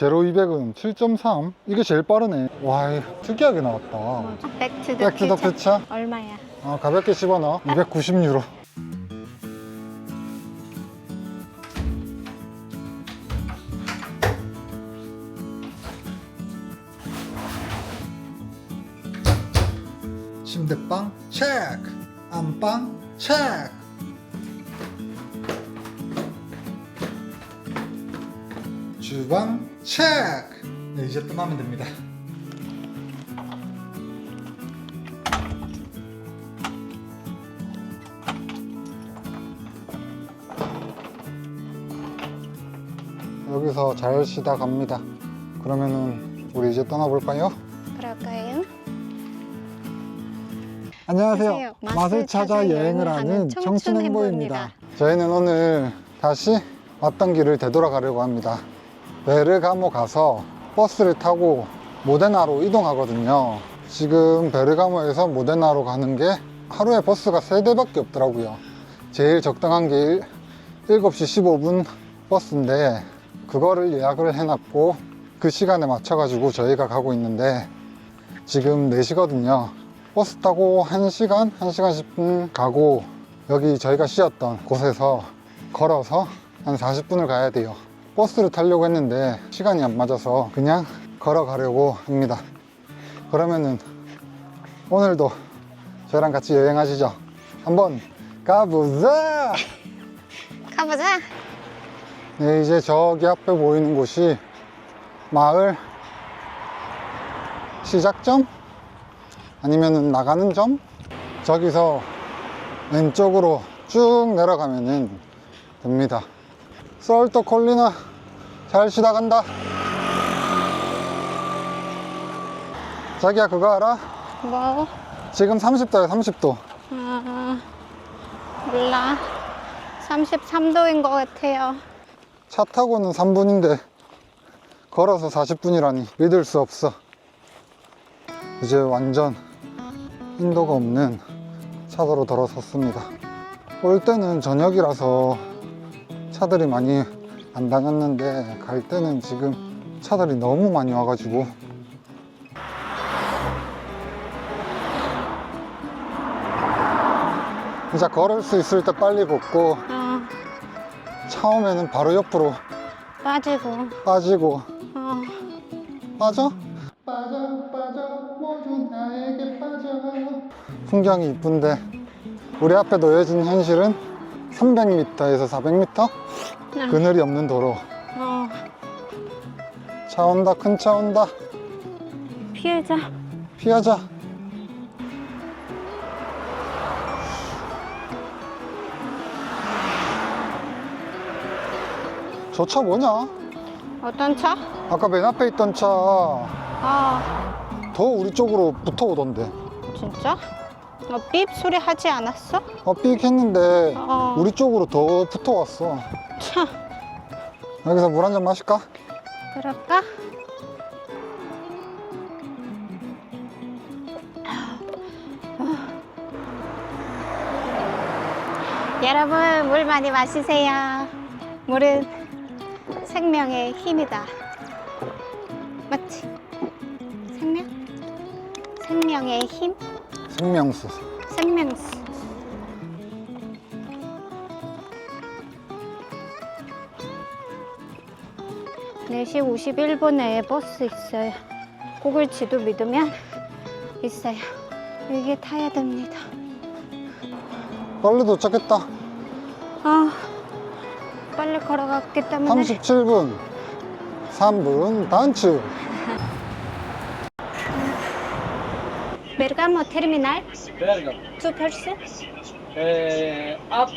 제로 200은 7.3 이게 제일 빠르네. 와 이거 특이하게 나왔다. 백투 더 백투 더 퓨처. 퓨처 얼마야? 아, 가볍게 씹어넣어 290유로. 침대방 체크. 안방 체크 체크 네, 이제 떠나면 됩니다 여기서 잘 쉬다 갑니다 그러면은 우리 이제 떠나볼까요? 그럴까요? 안녕하세요. 안녕하세요. 맛을 찾아 여행을 하는 청춘 행보입니다. 저희는 오늘 다시 왔던 길을 되돌아가려고 합니다. 베르가모 가서 버스를 타고 모데나로 이동하거든요. 지금 베르가모에서 모데나로 가는 게 하루에 버스가 세대밖에 없더라고요. 제일 적당한 게 7시 15분 버스인데 그거를 예약을 해놨고 그 시간에 맞춰가지고 저희가 가고 있는데 지금 4시거든요. 버스 타고 1시간, 1시간 10분 가고 여기 저희가 쉬었던 곳에서 걸어서 한 40분을 가야 돼요. 버스를 타려고 했는데 시간이 안 맞아서 그냥 걸어가려고 합니다. 그러면은 오늘도 저랑 같이 여행하시죠. 한번 가보자! 가보자. 네, 이제 저기 앞에 보이는 곳이 마을 시작점? 아니면 나가는 점? 저기서 왼쪽으로 쭉 내려가면 됩니다. 솔터 콜리나 잘 쉬다 간다. 자기야 그거 알아? 뭐? 지금 30도야 30도. 아, 몰라. 33도인 것 같아요. 차 타고는 3분인데 걸어서 40분이라니 믿을 수 없어. 이제 완전 인도가 없는 차도로 들어섰습니다. 올 때는 저녁이라서 차들이 많이 안 다녔는데 갈 때는 지금 차들이 너무 많이 와가지고. 이제 걸을 수 있을 때 빨리 걷고 어, 처음에는 바로 옆으로 빠지고. 빠지고. 어, 빠져? 빠져 빠져. 모두 나에게 빠져. 풍경이 이쁜데 우리 앞에 놓여진 현실은 300m에서 400m 응. 그늘이 없는 도로 어, 차 온다 큰 차 온다 피해자. 피하자 저 차 뭐냐? 어떤 차? 아까 맨 앞에 있던 차 더 아, 우리 쪽으로 붙어오던데 진짜? 어, 삐 소리 하지 않았어? 어, 삑 했는데 어. 우리 쪽으로 더 붙어왔어. 차, 여기서 물 한 잔 마실까? 그럴까? 여러분, 물 많이 마시세요. 물은 생명의 힘이다. 맞지? 생명? 생명의 힘? 생명수. 생명수. 네시 51분에 버스 있어요. 구글 지도 믿으면 있어요. 여기 타야 됩니다. 빨리 도착했다. 아, 빨리 걸어갔기 때문에 37분. 3분 단축. 베르가모 테르미널 Bergamo. 투 person Uh, up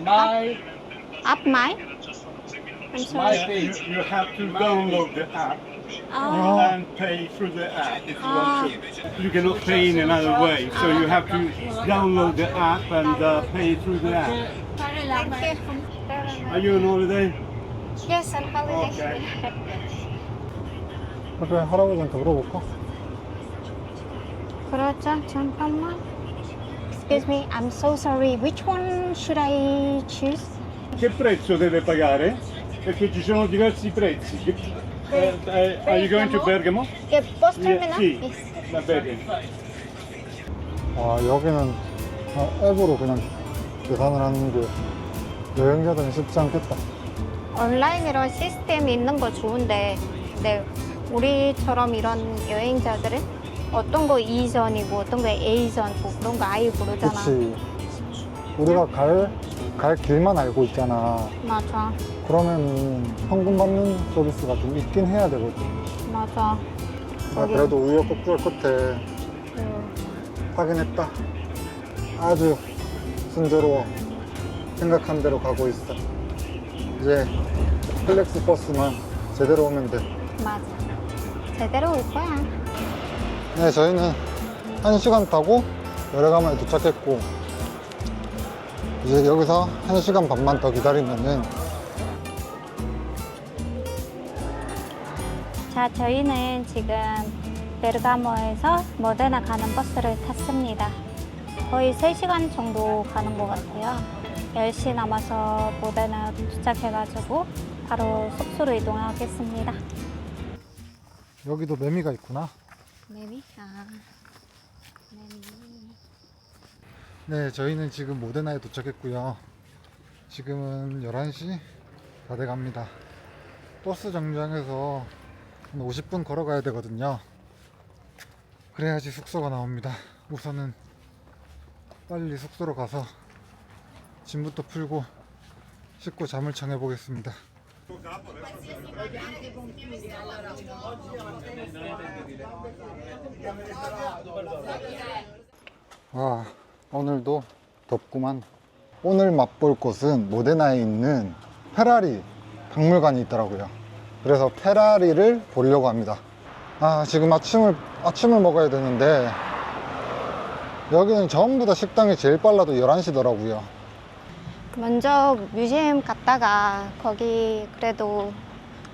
my up my I'm my sorry. page. You have to download the app 아, and pay through the app if you Ah. want to. You cannot pay in another way, so you have to download the app and uh, pay through the app. thank you. Are you on holiday? Yes, on holiday. 그래, 할아버지한테 물어볼까? 그렇죠. 잠깐만. Excuse me, I'm so sorry. Which one should I choose? Che prezzo deve pagare? Perché ci sono diversi prezzi. uh, are you going to Bergamo? Yeah, bus terminal. sì. Yes. Va bene. 와 여기는 어, 앱으로 그냥 계산을 하는 게 여행자들은 쉽지 않겠다. 온라인 이런 시스템이 있는 거 좋은데, 근데 우리처럼 이런 여행자들은 어떤 거 E전이고 어떤 거 A전 뭐 그런 거 아예 모르잖아. 그치. 우리가 갈, 갈 길만 알고 있잖아. 맞아, 그러면 현금 받는 서비스가 좀 있긴 해야 되거든. 맞아. 아, 거기- 그래도 우여곡절 끝에 음, 확인했다. 아주 순조로워. 생각한 대로 가고 있어. 이제 플렉스 버스만 제대로 오면 돼. 맞아. 제대로 올 거야. 네, 저희는 한시간 타고 여래가마에 도착했고, 이제 여기서 한시간 반만 더 기다리면은, 자, 저희는 지금 베르가모에서 모데나 가는 버스를 탔습니다. 거의 3시간 정도 가는 것 같아요. 10시 남아서 모데나 도착해가지고 바로 숙소로 이동하겠습니다. 여기도 매미가 있구나. 네, 저희는 지금 모데나에 도착했고요. 지금은 11시 다 돼갑니다. 버스 정류장에서 한 50분 걸어가야 되거든요. 그래야지 숙소가 나옵니다. 우선은 빨리 숙소로 가서 짐부터 풀고 씻고 잠을 청해 보겠습니다. 와, 오늘도 덥구만. 오늘 맛볼 곳은 모데나에 있는 페라리 박물관이 있더라고요. 그래서 페라리를 보려고 합니다. 아, 지금 아침을, 아침을 먹어야 되는데, 여기는 전부 다 식당이 제일 빨라도 11시더라고요. 먼저 뮤지엄 갔다가 거기 그래도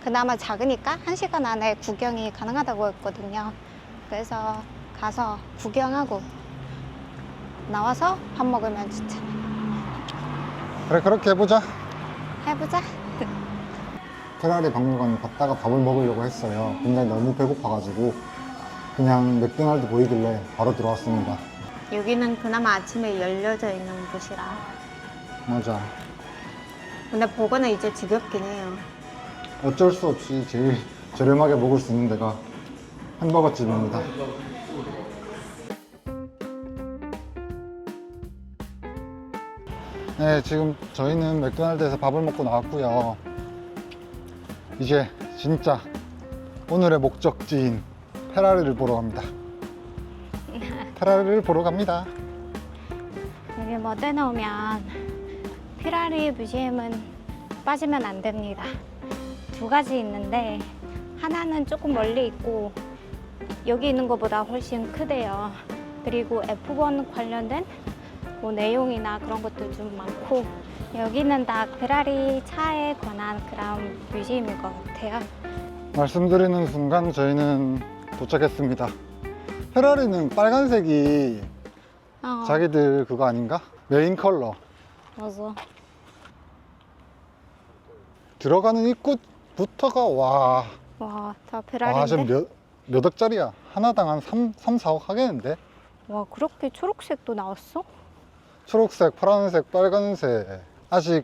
그나마 작으니까 1시간 안에 구경이 가능하다고 했거든요. 그래서 가서 구경하고 나와서 밥 먹으면 진짜 그래, 그렇게 해보자. 해보자. 페라리 박물관 갔다가 밥을 먹으려고 했어요. 근데 너무 배고파가지고, 그냥 맥도날드 보이길래 바로 들어왔습니다. 여기는 그나마 아침에 열려져 있는 곳이라. 맞아. 근데 보고는 이제 지겹긴 해요. 어쩔 수 없이 제일 저렴하게 먹을 수 있는 데가 햄버거 집입니다. 네, 지금 저희는 맥도날드에서 밥을 먹고 나왔고요. 이제 진짜 오늘의 목적지인 페라리를 보러 갑니다. 페라리를 보러 갑니다. 여기 뭐 오면 피라리 뮤지엄은 빠지면 안 됩니다. 두 가지 있는데 하나는 조금 멀리 있고 여기 있는 것보다 훨씬 크대요. 그리고 F1 관련된 뭐 내용이나 그런 것도 좀 많고 여기는 다 페라리 차에 관한 그런 뮤지엄인 것 같아요. 말씀드리는 순간 저희는 도착했습니다. 페라리는 빨간색이 어, 자기들 그거 아닌가? 메인 컬러. 맞아. 들어가는 입구부터가 와. 와, 다 와, 페라리인데? 지금 몇, 몇 억짜리야? 하나당 한 3, 3, 4억 하겠는데? 와, 그렇게 초록색도 나왔어? 초록색, 파란색, 빨간색. 아직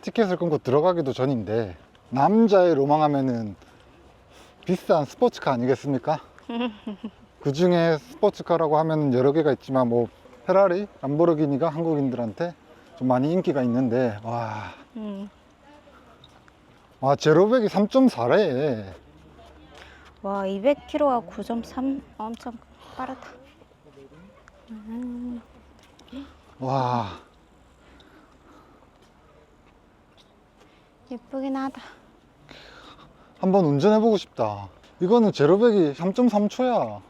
티켓을 끊고 들어가기도 전인데, 남자의 로망 하면은 비싼 스포츠카 아니겠습니까? 그 중에 스포츠카라고 하면 여러 개가 있지만, 뭐, 페라리, 람보르기니가 한국인들한테 좀 많이 인기가 있는데, 와, 음. 와, 제로백이 3.4래. 와 200km가 9.3 엄청 빠르다 음, 와, 예쁘긴 하다 한번 운전해보고 싶다. 이거는 제로백이 3.3초야.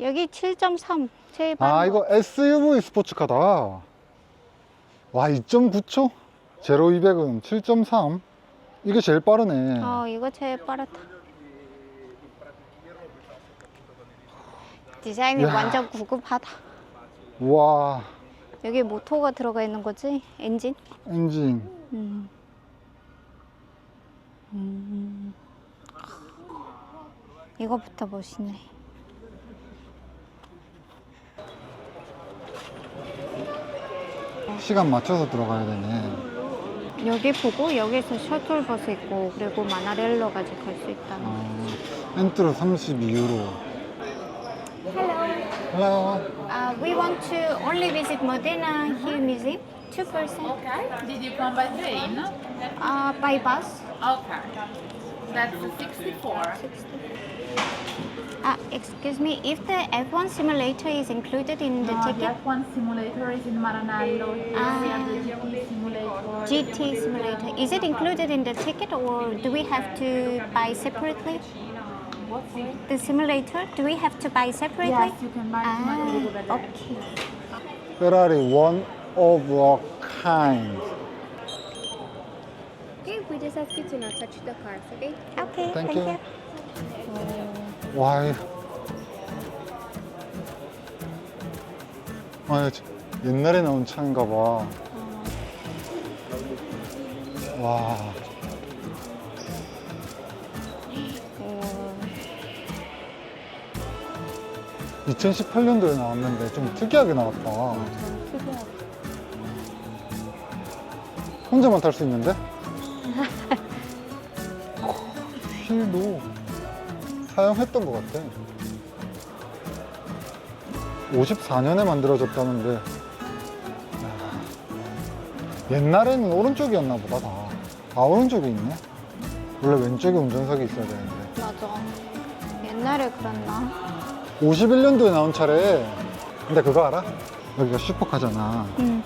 여기 7.3 제일 빠른 아, 거. 이거 SUV 스포츠카다. 와, 2.9초? 제로 200은 7.3. 이게 제일 빠르네. 어 이거 제일 빠르다 디자인이 이야. 완전 구급하다 와, 여기 모터가 들어가 있는 거지? 엔진? 엔진. 음. 음. 이거부터 멋있네. 시간 맞춰서 들어가야 되네. 여기 보고 여기서 셔틀버스 있고 그리고 마나렐로까지 갈 수 있다는. 어, 엔트로 32유로. Hello. Uh, we want to only visit Modena Hill Museum. Two person. Okay. Did you come by train? Uh, by bus. Okay. That's 64. Uh, excuse me, if the F1 simulator is included in the no, ticket? The F1 simulator is in Maranello. Ah. GT simulator. GT simulator. Is it included in the ticket or do we have to buy separately? The simulator, do we have to buy separately? Yes, you can buy ah, okay. Ferrari, one of a kind. Okay, we just ask you to not touch the cars, okay? Okay, thank, thank you. you. 와, 이- 아, 저- 옛날에 나온 차인가 봐. 와, 음, 2018년도에 나왔는데 좀 특이하게 나왔다. 특이하다. 혼자만 탈 수 있는데? 휠도 사용했던 것 같아. 54년에 만들어졌다는데 야, 옛날에는 오른쪽이었나 보다 다. 아 오른쪽에 있네. 원래 왼쪽에 운전석이 있어야 되는데. 맞아. 옛날에 그랬나? 51년도에 나온 차래. 근데 그거 알아? 여기가 슈퍼카잖아. 응,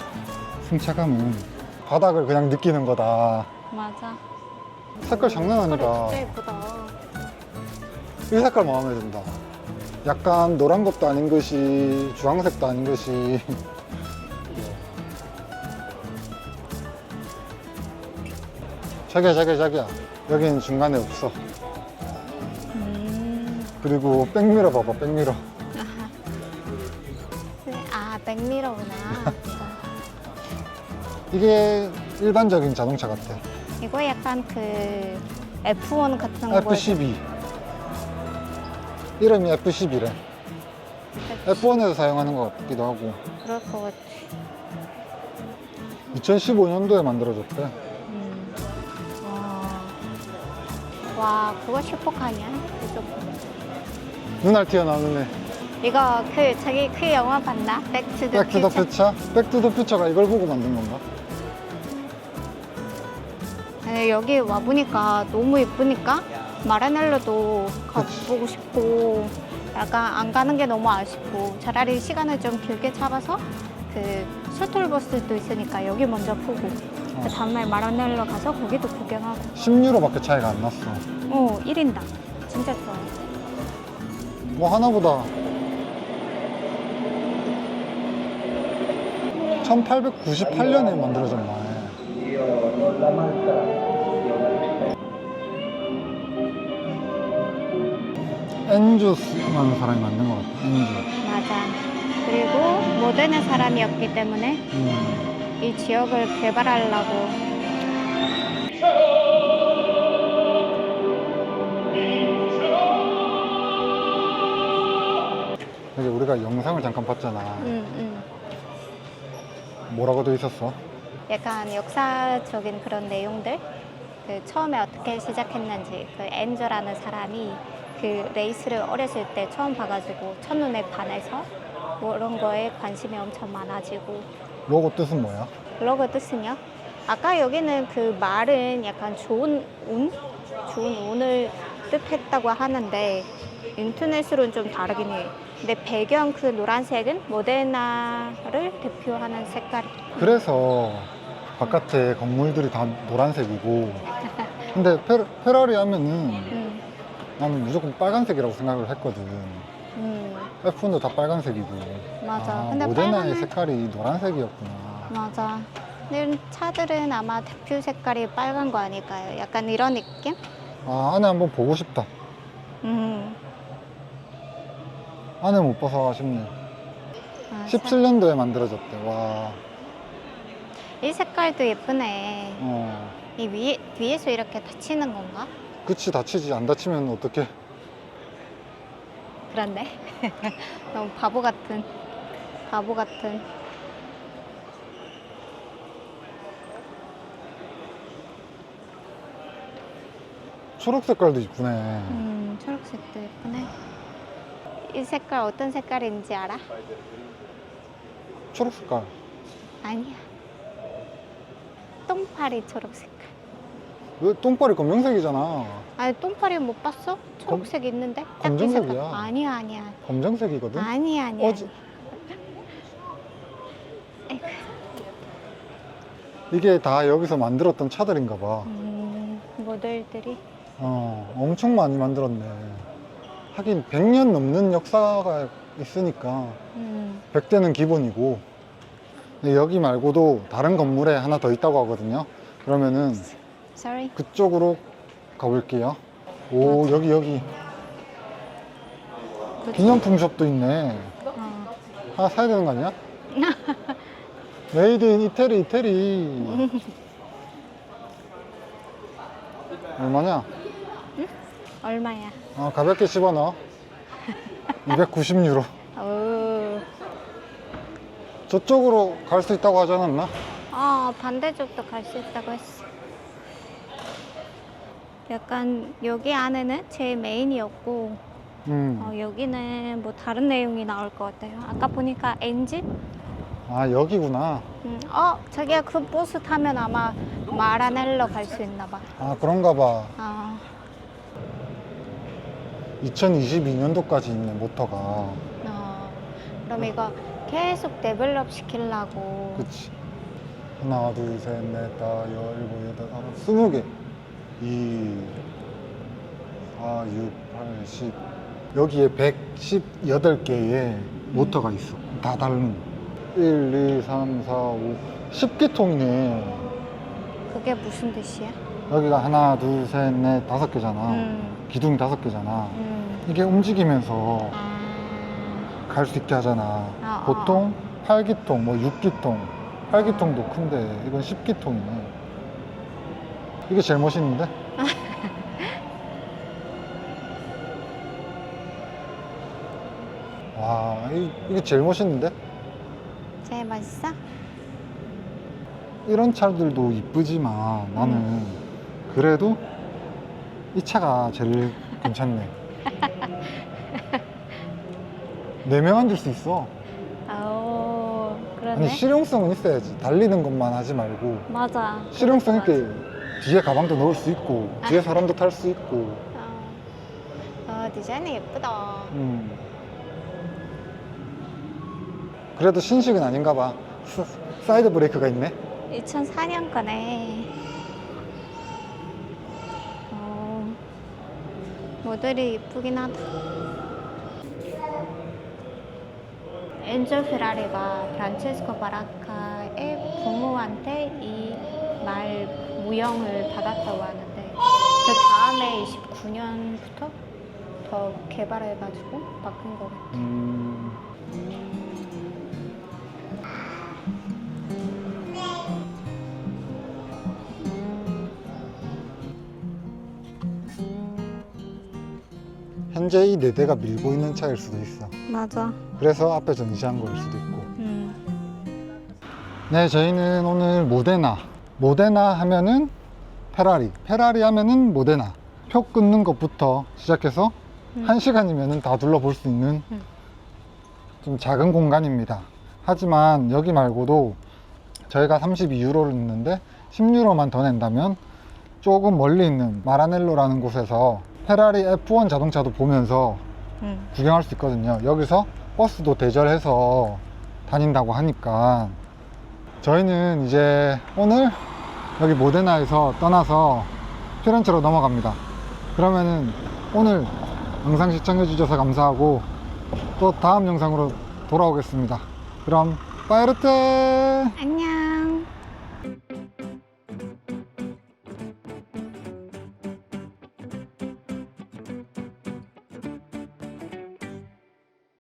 승차감은 바닥을 그냥 느끼는 거다. 맞아. 색깔 장난 아니다. 진짜 예쁘다. 이 색깔 마음에 든다. 약간 노란 것도 아닌 것이 주황색도 아닌 것이 자기야 자기야 자기야 여기는 중간에 없어 음, 그리고 백미러 봐봐 백미러 아, 백미러구나. 이게 일반적인 자동차 같아 이거 약간 그 F1 같은 거. F12 이름이 F12래 F1에서 사용하는 것 같기도 하고 그럴 것 같아. 2015년도에 만들어졌대 음. 와. 와, 그거 슈퍼카냐? 눈알 튀어나오는 애 이거 그 저기 그 영화 봤나? 백투 더 백투더 퓨처. 백투더 퓨처가 이걸 보고 만든 건가? 네, 여기 와 보니까 너무 예쁘니까 마라넬로도. 가보고 싶고 약간 안 가는 게 너무 아쉽고 차라리 시간을 좀 길게 잡아서 그 셔틀버스도 있으니까 여기 먼저 보고 그 다음날 마라넬로 가서 거기도 구경하고. 10유로밖에 차이가 안 났어. 어 1인당. 진짜 좋아. 뭐 하나보다 1898년에 만들어졌나 엔주스라는 사람이 만든 것 같아 엔주 맞아 그리고 모데나 사람이었기 때문에 음. 이 지역을 개발하려고 여기 우리가 영상을 잠깐 봤잖아 음, 음. 뭐라고 돼 있었어? 약간 역사적인 그런 내용들 그 처음에 어떻게 시작했는지 그 엔저라는 사람이 그 레이스를 어렸을 때 처음 봐가지고 첫눈에 반해서 뭐 그런 거에 관심이 엄청 많아지고 로고 뜻은 뭐야? 로고 뜻은요? 아까 여기는 그 말은 약간 좋은 운? 좋은 운을 뜻했다고 하는데 인터넷으로는 좀 다르긴 해. 근데 배경 그 노란색은 모데나를 대표하는 색깔이 그래서 바깥에 건물들이 다 노란색이고 근데 페, 페라리 하면은 음, 나는 무조건 빨간색이라고 생각을 했거든 음, F1도 다 빨간색이고 맞아. 아, 근데 모데나의 빨간은- 색깔이 노란색이었구나 맞아. 근데 차들은 아마 대표 색깔이 빨간 거 아닐까요? 약간 이런 느낌? 아 안에 한번 보고 싶다 음. 안에 못 봐서 아쉽네 아, 17년도에 만들어졌대 와 사- 이 색깔도 예쁘네. 어. 이 위에 위에서 이렇게 닫히는 건가? 그치 다치지 안 다치면 어떡해 그런데 너무 바보 같은 바보 같은. 초록 색깔도 이쁘네 음, 초록색도 예쁘네. 이 색깔 어떤 색깔인지 알아? 초록 색깔 아니야. 똥파리 초록 색 깔. 왜 똥파리 검정색이잖아 아니 똥파리 못 봤어? 초록색 있는데? 딱이 검정색이야. 색깔. 아니야 아니야. 검정색이거든 아니야 아니야. 어제 이게 다 여기서 만들었던 차들인가 봐 음, 모델들이 어, 엄청 많이 만들었네 하긴 100년 넘는 역사가 있으니까 음, 100대는 기본이고 근데 여기 말고도 다른 건물에 하나 더 있다고 하거든요 그러면은 sorry. 그쪽으로 가볼게요 오 여기 여기? 기념품 숍도 있네 어. 하나 사야 되는 거 아니야? 메이드 인 이태리 이태리 얼마냐? 얼마야? 어, 가볍게 집어넣어 290유로 오. 저쪽으로 갈 수 있다고 하지 않았나? 어, 반대쪽도 갈 수 있다고 했어. 약간 여기 안에는 제 메인이었고 음. 어, 여기는 뭐 다른 내용이 나올 것 같아요. 아까 보니까 엔진? 아 여기구나 음, 어, 자기가 그 버스 타면 아마 마라넬로 갈 수 있나 봐. 아 그런가 봐 아, 2022년도까지 있네 모터가 어, 그럼 이거 계속 데벨롭 시키려고. 그치 하나 둘 셋 넷 다 열 일곱 여덟 아홉 스무 개 2, 4, 6, 8, 10 여기에 118개의 모터가 있어. 다 다른. 1, 2, 3, 4, 5 10개 통이네. 그게 무슨 뜻이야? 여기가 하나 둘 셋 넷 다섯 개잖아. 음, 기둥이 다섯 개잖아. 음. 이게 움직이면서 아, 갈수 있게 하잖아. 아, 보통 8기통, 뭐 6기통, 8기통도 큰데 이건 10기통이네. 이게 제일 멋있는데? 와, 이, 이게 제일 멋있는데? 제일 맛있어? 이런 차들도 이쁘지만 나는 그래도 이 차가 제일 괜찮네. 네 명 앉을 수 있어. 오, 그러네. 아니 실용성은 있어야지 달리는 것만 하지 말고 맞아. 실용성 있게 뒤에 가방도 넣을 수 있고 뒤에 사람도 탈 수 있고 맞아. 어, 어, 디자인이 예쁘다. 음. 그래도 신식은 아닌가 봐 사- 사이드 브레이크가 있네 2004년 거네. 어, 모델이 이쁘긴 하다. 엔조 페라리가 프란체스코 바라카의 부모한테 이 말 무형을 받았다고 하는데 그 다음에 29년부터 더 개발해가지고 바꾼 거 같아. 음. 현재 이 네 대가 밀고 있는 차일 수도 있어 맞아. 그래서 앞에 전시한 거일 수도 있고 음. 네, 저희는 오늘 모데나. 모데나 하면은 페라리. 페라리 하면은 모데나. 표 끊는 것부터 시작해서 음. 한 시간이면은 다 둘러볼 수 있는 음. 좀 작은 공간입니다. 하지만 여기 말고도 저희가 32유로를 냈는데 10유로만 더 낸다면 조금 멀리 있는 마라넬로라는 곳에서 페라리 F1 자동차도 보면서 음. 구경할 수 있거든요. 여기서 버스도 대절해서 다닌다고 하니까 저희는 이제 오늘 여기 모데나에서 떠나서 피렌체로 넘어갑니다. 그러면은 오늘 영상 시청해 주셔서 감사하고 또 다음 영상으로 돌아오겠습니다. 그럼 빠이르테! 안녕.